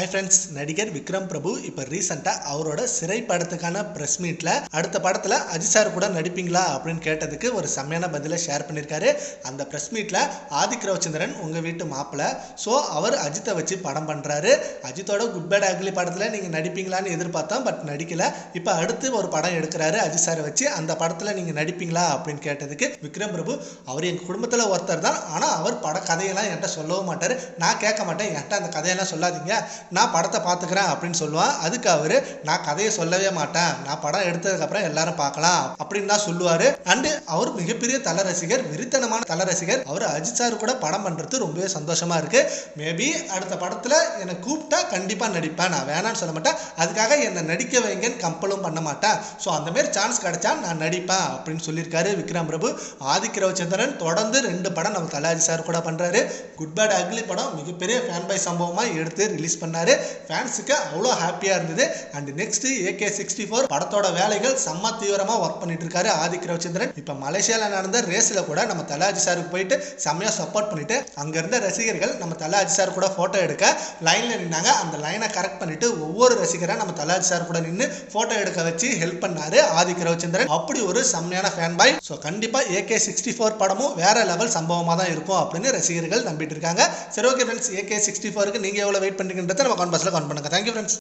Hi friends நடிகர் விக்ரம் பிரபு இப்போ ரீசெண்டாக அவரோட சிறை படத்துக்கான ப்ரெஸ் மீட்டில் அடுத்த படத்தில் அஜித் சார் கூட நடிப்பீங்களா அப்படின்னு கேட்டதுக்கு ஒரு செம்மையான பதிலை ஷேர் பண்ணியிருக்காரு அந்த ப்ரெஸ் மீட்டில் ஆதிக் ரவிச்சந்திரன் உங்கள் வீட்டு மாப்பிள்ளை ஸோ அவர் அஜித்தை வச்சு படம் பண்ணுறாரு அஜித்தோட குட் பேட் அக்லி படத்தில் நீங்கள் நடிப்பீங்களான்னு எதிர்பார்த்தோம் பட் நடிக்கல. இப்போ அடுத்து ஒரு படம் எடுக்கிறாரு அஜித் சாரை வச்சு. அந்த படத்தில் நீங்கள் நடிப்பீங்களா அப்படின்னு கேட்டதுக்கு விக்ரம் பிரபு அவர் எங்கள் குடும்பத்தில் ஒருத்தர் தான் ஆனால் அவர் பட கதையெல்லாம் என்கிட்ட சொல்லவும் மாட்டார். நான் கேட்க மாட்டேன். என்கிட்ட அந்த கதையெல்லாம் சொல்லாதீங்க. நான் படத்தை பார்த்துக்கிறேன் அப்படின்னு சொல்லுவான் அதுக்கு அவர் நான் கதையை சொல்லவே மாட்டேன். நான் படம் எடுத்ததுக்கப்புறம் எல்லாரும் பார்க்கலாம். அப்படின்னு தான் சொல்லுவார். அண்டு அவர் மிகப்பெரிய தல ரசிகர் வெறித்தனமான தல ரசிகர் அவர் அஜித் சார் கூட படம் பண்ணுறது ரொம்பவே சந்தோஷமா இருக்கு. மேபி அடுத்த படத்தில் என்னை கூப்பிட்டா கண்டிப்பாக நடிப்பேன். நான் வேணான்னு சொல்ல மாட்டேன். அதுக்காக என்னை நடிக்க வைங்கன்னு கம்பலும் பண்ண மாட்டேன். ஸோ அந்தமாரி சான்ஸ் கிடைச்சா நான் நடிப்பேன் அப்படின்னு சொல்லியிருக்காரு விக்ரம் பிரபு. ஆதிக் ரவிச்சந்திரன் தொடர்ந்து ரெண்டு படம் நம்ம தலாஜி சார் கூட பண்ணுறாரு குட் பேட் அக்லி படம் மிகப்பெரிய ஃபேன் பை சம்பவமாக எடுத்து ரிலீஸ் பண்ணார். ஃபேன்ஸுக்கு அவ்வளோ ஹாப்பியாக இருந்தது. And next AK sixty four படத்தோட வேலைகள் செம்ம தீவிரமாக ஒர்க் பண்ணிட்டு இருக்காரு ஆதிக் ரவிச்சந்திரன். இப்போ மலேசியாவில் நடந்த ரேஸில் கூட நம்ம தலாஜி சாருக்கு போயிட்டு செம்மையாக சப்போர்ட் பண்ணிட்டு அங்கே இருந்த ரசிகர்கள் நம்ம தலாஜி சார் கூட ஃபோட்டோ எடுக்க லைனில் நின்னாங்க. அந்த லைனை கரெக்ட் பண்ணிட்டு ஒவ்வொரு ரசிகராக நம்ம தலாஜி சார் கூட நின்று ஃபோட்டோ எடுக்க வச்சு ஹெல்ப் பண்ணாரு ஆதிக் ரவிச்சந்திரன். அப்படி ஒரு செம்மையான ஃபேன் பாய் ஸோ கண்டிப்பாக ஏகே சிக்ஸ்டி ஃபோர் படமும் வேற லெவல் சம்பவமாக தான் இருக்கும் அப்படின்னு ரசிகர்கள் நம்பிட்டு இருக்காங்க. சரி ஓகே ஃப்ரெண்ட்ஸ் ஏகே சிக்ஸ்டி ஃபோருக்கு நீங்கள் எவ்வளோ வெயிட் பண்ணுறீங்கன்றத நம்ம கான்பஸில் கான் பண்ணுங்கள் தேங்க்யூ ஃப்ரெண்ட்ஸ்